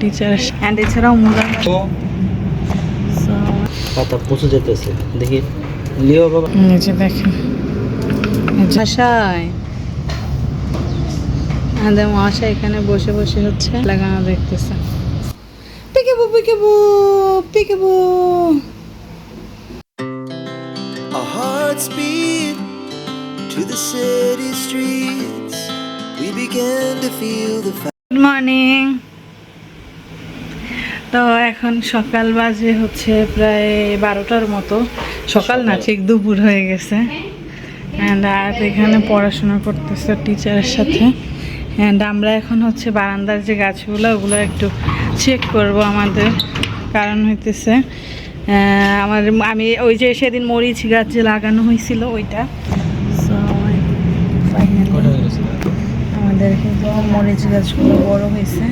Teacher and এছাড়াও মুলা পাতা পচে যেতেছে। দেখি লিও বাবা। যে দেখেন। ভাষায় আমাদের মহাশয় এখানে বসে বসে হচ্ছে। লাগানো দেখতেছে। Peekaboo peekaboo peekaboo. Beat to the city streets. We began to feel the fire. Good morning তো এখন সকাল বাজে হচ্ছে প্রায় বারোটার মতো। সকাল না ঠিক দুপুর হয়ে গেছে। অ্যান্ড আর এখানে পড়াশোনা করতেছে টিচারের সাথে। অ্যান্ড আমরা এখন হচ্ছে বারান্দার যে গাছগুলো ওগুলো একটু চেক করব আমাদের কারণ হইতেছে। আমার আমি ওই যে সেদিন মরিচ গাছ যে লাগানো হয়েছিল ওইটা। আমাদের কিন্তু মরিচ গাছগুলো বড় হয়েছে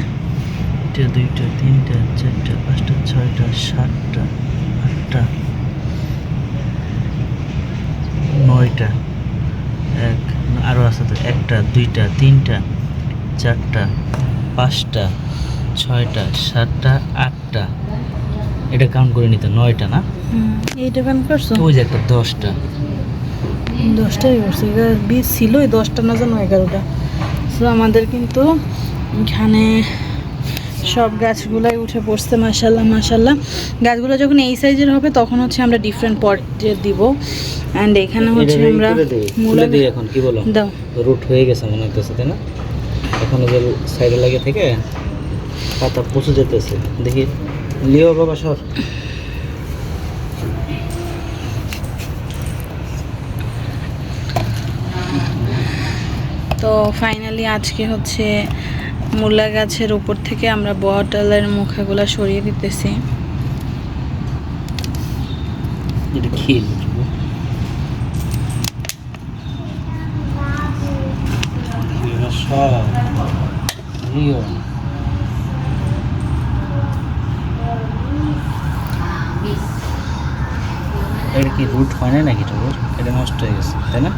একটা দুইটা তিনটা চারটা পাঁচটা ছয়টা সাতটা আটটা নয়টা এক আরও আছে তো একটা দুইটা তিনটা চারটা পাঁচটা ছয়টা সাতটা আটটা। এটা কাউন্ট করে নিতে নয়টা না? এইটা প্যান করছ? ওই যে একটা দশটা। দশটাই করছে বীজ ছিল দশটা না জানো এগারোটা তো আমাদের কিন্তু এখানে সব গাছগুলাই উঠে পড়ছে মাসাল্লাহ মাসাল্লাহ গাছগুলো যখন এই সাইজের হবে তখন হচ্ছে আমরা ডিফারেন্ট পটে দিব। অ্যান্ড এখানে হচ্ছে আমরা মূলা দিই এখন কি বলো? দাও। রুট হয়ে গেছে মনে হচ্ছে তাই না? এখন যে সাইডে লাগে থেকে পাতা পচে যেতেছে। দেখি লিও বাবা সর। তো ফাইনালি আজকে হচ্ছে মূলা গাছের উপর থেকে আমরা বটলের মুখাগুলা সরিয়ে দিতেছি। এটা কি? রুট হয় না নাকি এটা নষ্ট হয়ে গেছে, তাই না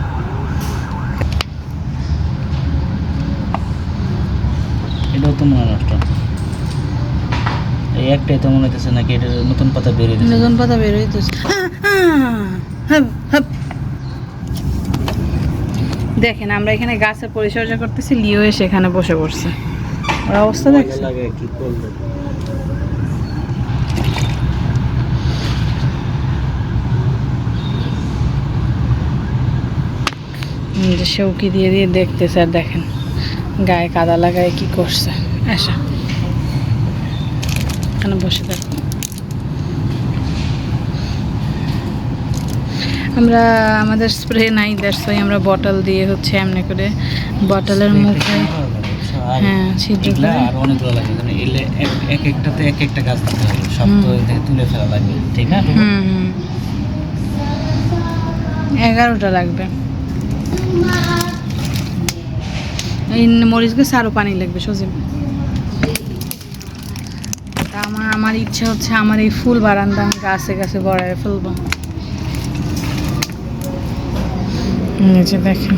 এটাও তো মনে হয় নষ্ট। এই একটাই তো মনে হইতেছে নাকি এটা নতুন পাতা বেরিয়ে দিচ্ছে নতুন পাতা বের হইতেছে। দেখেন আমরা এখানে গাছের পরিচর্যা করতেছি লিও এসে এখানে বসে পড়ছে। ওর অবস্থা দেখছে শৌকি দিয়ে দিয়ে দেখতেছে আর দেখেন গায়ে কাদা লাগায় কি করছে। আসা। এখানে বসে দেখো আমরা আমাদের স্প্রে নাই দ্যাটস আমরা বটল দিয়ে হচ্ছে এমনি করে বটলের মুখে হ্যাঁ, ছিদ্র করে। আর অনেকগুলো লাগবে কারণ এলে এক- এক একটাতে এক একটা গাছ দিতে হবে সব তো। থেকে তুলে ফেলা লাগবে ঠিক না হুম এগারোটা লাগবে। এই মরিচ গাছে আরও পানি লাগবে সজিব। তা আমার আমার ইচ্ছা হচ্ছে আমার এই ফুল বারান্দা আমি গাছে গাছে বড়ায় ফেলব। এই যে দেখেন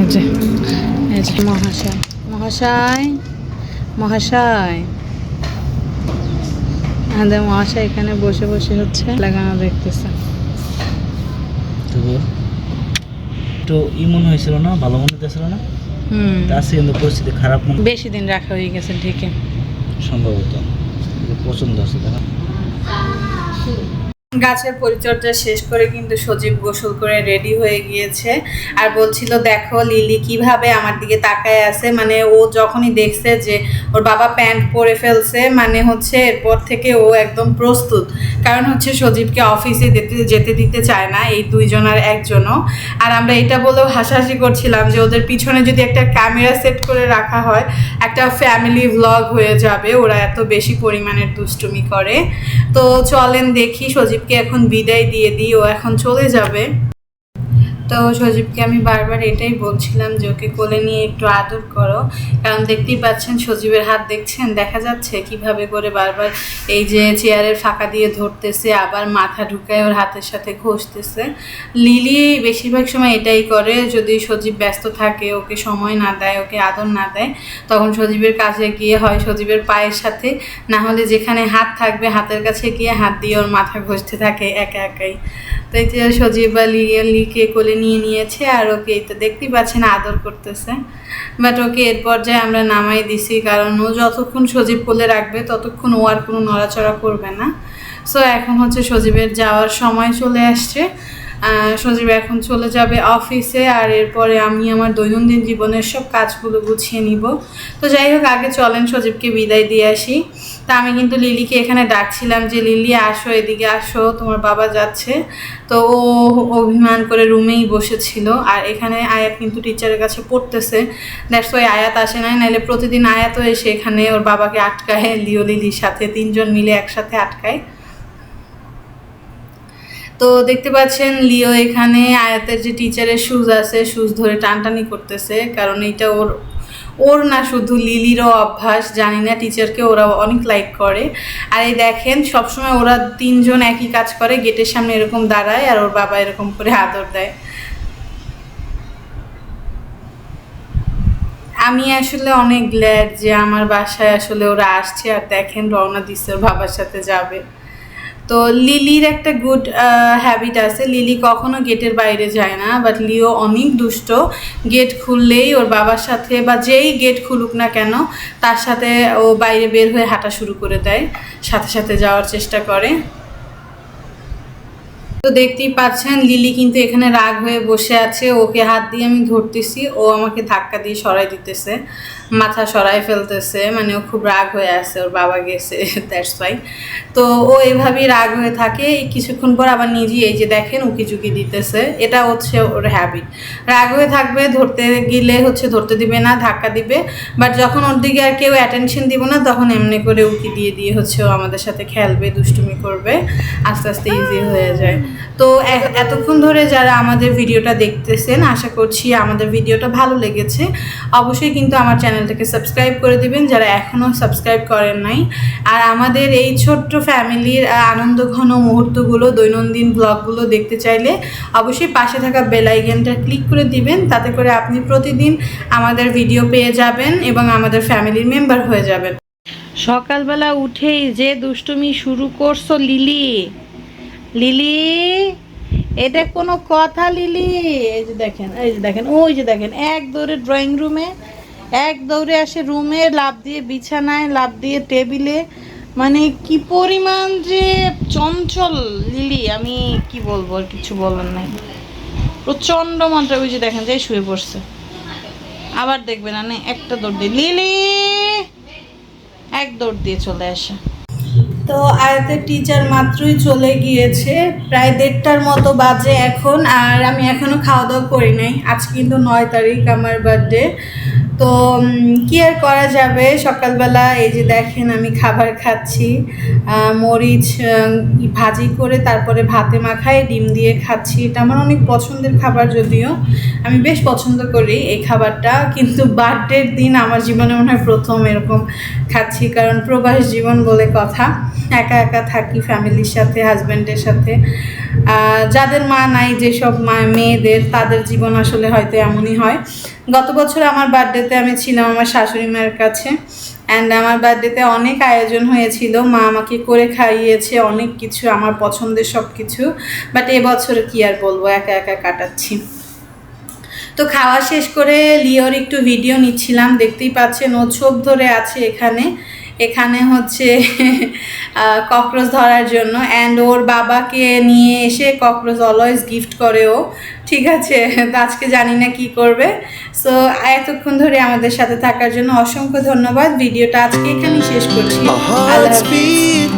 এই যে এই যে মহাশয় মহাশয় মহাশয়। আমাদের মহাশয় এখানে বসে বসে হচ্ছে লাগানো দেখতেছে। তবু একটু ই মনে হয়েছিল না ভালো মনে হতেছিল না? হুম। কিন্তু পরিস্থিতি খারাপ মনে বেশি দিন রাখা হয়ে গেছে ঠিকই। সম্ভবত কিন্তু পছন্দ আছে তাই না গাছের পরিচর্যা শেষ করে কিন্তু সজীব গোসল করে রেডি হয়ে গিয়েছে। আর বলছিল, দেখো লিলি কীভাবে আমার দিকে তাকায় আছে। মানে ও যখনই দেখছে যে ওর বাবা প্যান্ট পরে ফেলছে মানে হচ্ছে এরপর থেকে ও একদম প্রস্তুত। কারণ হচ্ছে সজীবকে অফিসে যেতে যেতে দিতে চায় না এই দুইজনের একজনও। আর আমরা এটা বলেও হাসাহাসি করছিলাম যে ওদের পিছনে যদি একটা ক্যামেরা সেট করে রাখা হয়, একটা ফ্যামিলি ভ্লগ হয়ে যাবে। ওরা এত বেশি পরিমাণের দুষ্টুমি করে। তো চলেন দেখি সজীবকে এখন বিদায় দিয়ে দিই ও এখন চলে যাবে। তো সজীবকে আমি বারবার এটাই বলছিলাম যে ওকে কোলে নিয়ে একটু আদর করো। কারণ দেখতেই পাচ্ছেন সজীবের হাত দেখছেন, দেখা যাচ্ছে কীভাবে করে বারবার এই যে চেয়ারের ফাঁকা দিয়ে ধরতেছে, আবার মাথা ঢুকায় ওর হাতের সাথে ঘষতেছে। লিলি বেশিরভাগ সময় এটাই করে, যদি সজীব ব্যস্ত থাকে, ওকে সময় না দেয়, ওকে আদর না দেয়, তখন সজীবের কাছে গিয়ে হয় সজীবের পায়ের সাথে। না হলে যেখানে হাত থাকবে, হাতের কাছে গিয়ে হাত দিয়ে ওর মাথা ঘষতে থাকে একা একাই। তো এই যে সজীব কে কোলে নিয়ে নিয়েছে আর ওকে এই তো দেখতেই পাচ্ছেন আদর করতেছে। বাট ওকে এর পর্যায়ে আমরা নামাই দিছি, কারণ ও যতক্ষণ সজীব কোলে রাখবে, ততক্ষণ ও আর কোনো নড়াচড়া করবে না। সো এখন হচ্ছে সজীবের যাওয়ার সময় চলে আসছে। সজীব এখন চলে যাবে অফিসে আর এরপরে আমি আমার দৈনন্দিন জীবনের সব কাজগুলো গুছিয়ে নিব। তো যাই হোক, আগে চলেন সজীবকে বিদায় দিয়ে আসি। তা আমি কিন্তু লিলিকে এখানে ডাকছিলাম যে, লিলি, আসো, এদিকে আসো, তোমার বাবা যাচ্ছে। তো ও অভিমান করে রুমেই বসেছিল। আর এখানে আয়াত কিন্তু টিচারের কাছে পড়তেছে। দ্যাটস ওই আয়াত আসে নাই নাহলে প্রতিদিন আয়াতও এসে এখানে ওর বাবাকে আটকায়, লিও, লিলির সাথে, তিনজন মিলে একসাথে আটকায়। তো দেখতে পাচ্ছেন লিও এখানে আয়াতের যে টিচারের শুজ আছে শুজ ধরে টানটানি করতেছে। কারণ এইটা ওর ওর না শুধু লিলিরও অভ্যাস, জানি না টিচারকে ওরা অনেক লাইক করে। আর এই দেখেন, সবসময় ওরা তিনজন একই কাজ করে, গেটের সামনে এরকম দাঁড়ায় আর ওর বাবা এরকম করে আদর দেয়। আমি আসলে অনেক গ্ল্যাড যে আমার বাসায় আসলে ওরা আসছে আর দেখেন রওনা দিচ্ছে ওর বাবার সাথে যাবে। তো লিলির একটা গুড হ্যাবিট আছে। লিলি কখনো গেটের বাইরে যায় না বাট লিও অনেক দুষ্ট। গেট খুললেই ওর বাবার সাথে বা যেই গেট খুলুক না কেন, তার সাথে ও বাইরে বের হয়ে হাঁটা শুরু করে দেয়। সাথে সাথে যাওয়ার চেষ্টা করে। তো দেখতেই পাচ্ছেন, লিলি কিন্তু এখানে রাগ হয়ে বসে আছে। ওকে হাত দিয়ে আমি ধরতেছি, ও আমাকে ধাক্কা দিয়ে সরাই দিতেছে, মাথা সরাই ফেলতেছে মানে ও খুব রাগ হয়ে আছে, ওর বাবা গেছে দ্যাটস ওয়াই তো ও এভাবেই রাগ হয়ে থাকে কিছুক্ষণ পর আবার নিজেই এই যে দেখেন উকি ঝুঁকি দিতেছে, এটা হচ্ছে ওর হ্যাবিট রাগ হয়ে থাকবে, ধরতে গেলে হচ্ছে ধরতে দিবে না, ধাক্কা দিবে বাট যখন ওর দিকে আর কেউ অ্যাটেনশন দিব না, তখন এমনি করে উকি দিয়ে দিয়ে হচ্ছে ও আমাদের সাথে খেলবে, দুষ্টুমি করবে, আস্তে আস্তে ইজি হয়ে যায়। তো এতক্ষণ ধরে যারা আমাদের ভিডিওটা দেখতেছেন, আশা করছি আমাদের ভিডিওটা ভালো লেগেছে। অবশ্যই কিন্তু আমার চ্যানেলটাকে সাবস্ক্রাইব করে দিবেন যারা এখনও সাবস্ক্রাইব করেন নাই। আর আমাদের এই ছোট্ট ফ্যামিলির আনন্দ ঘন মুহূর্তগুলো, দৈনন্দিন ব্লগগুলো দেখতে চাইলে অবশ্যই পাশে থাকা বেল ক্লিক করে দিবেন, তাতে করে আপনি প্রতিদিন আমাদের ভিডিও পেয়ে যাবেন এবং আমাদের ফ্যামিলির মেম্বার হয়ে যাবেন। সকালবেলা উঠেই যে দুষ্টুমি শুরু করছ লিলি। লিলি, এটা কোনো কথা লিলি? এই যে দেখেন, এই যে দেখেন, ওই যে দেখেন, এক দৌড়ে ড্রয়িং রুমে এক দৌড়ে আসে রুমে লাভ দিয়ে বিছানায় লাভ দিয়ে টেবিলে মানে কি পরিমাণ যে চঞ্চল লিলি, আমি কি বলব, আর কিছু বলার নাই। প্রচণ্ড মাত্রা ওই যে দেখেন, যে শুয়ে পড়ছে। আবার দেখবেন না একটা দৌড় দিয়ে লিলি, এক দৌড় দিয়ে চলে আসে। তো আয়াতের টিচার মাত্রই চলে গিয়েছে, প্রায় দেড়টার মতো বাজে এখন, আর আমি এখনও খাওয়া দাওয়া করি নাই। আজ কিন্তু নয় তারিখ আমার বার্থডে তো কি আর করা যাবে? সকালবেলা এই যে দেখেন আমি খাবার খাচ্ছি। মরিচ ভাজি করে তারপরে ভাতে মাখায় ডিম দিয়ে খাচ্ছি। এটা আমার অনেক পছন্দের খাবার যদিও। আমি বেশ পছন্দ করি এই খাবারটা। কিন্তু বার্থডের দিন আমার জীবনে মনে হয় প্রথম এরকম খাচ্ছি। কারণ প্রবাস জীবন বলে কথা। একা একা থাকি ফ্যামিলির সাথে, হাজব্যান্ডের সাথে। যাদের মা নাই, যেসব মা, মেয়েদের, তাদের জীবন আসলে হয়তো এমনই হয়। গত বছর আমার বার্থডেতে আমি ছিলাম আমার শাশুড়ি মায়ের কাছে অ্যান্ড আমার বার্থডেতে অনেক আয়োজন হয়েছিল। মা আমাকে করে খাইয়েছে, অনেক কিছু, আমার পছন্দের সব কিছু বাট এবছর কি আর বলব, একা একা কাটাচ্ছি। তো খাওয়া শেষ করে লিওর একটু ভিডিও নিচ্ছিলাম, দেখতেই পাচ্ছেন ও ছোপ ধরে আছে এখানে। এখানে হচ্ছে ককরোচ ধরার জন্য। অ্যান্ড ওর বাবাকে নিয়ে এসে ককরোচ অলওয়েজ গিফট করে ও। ঠিক আছে? আজকে জানি না কি করবে। সো এতক্ষণ ধরে আমাদের সাথে থাকার জন্য অসংখ্য ধন্যবাদ। ভিডিওটা আজকে এখানেই শেষ করছি। আল্লাহ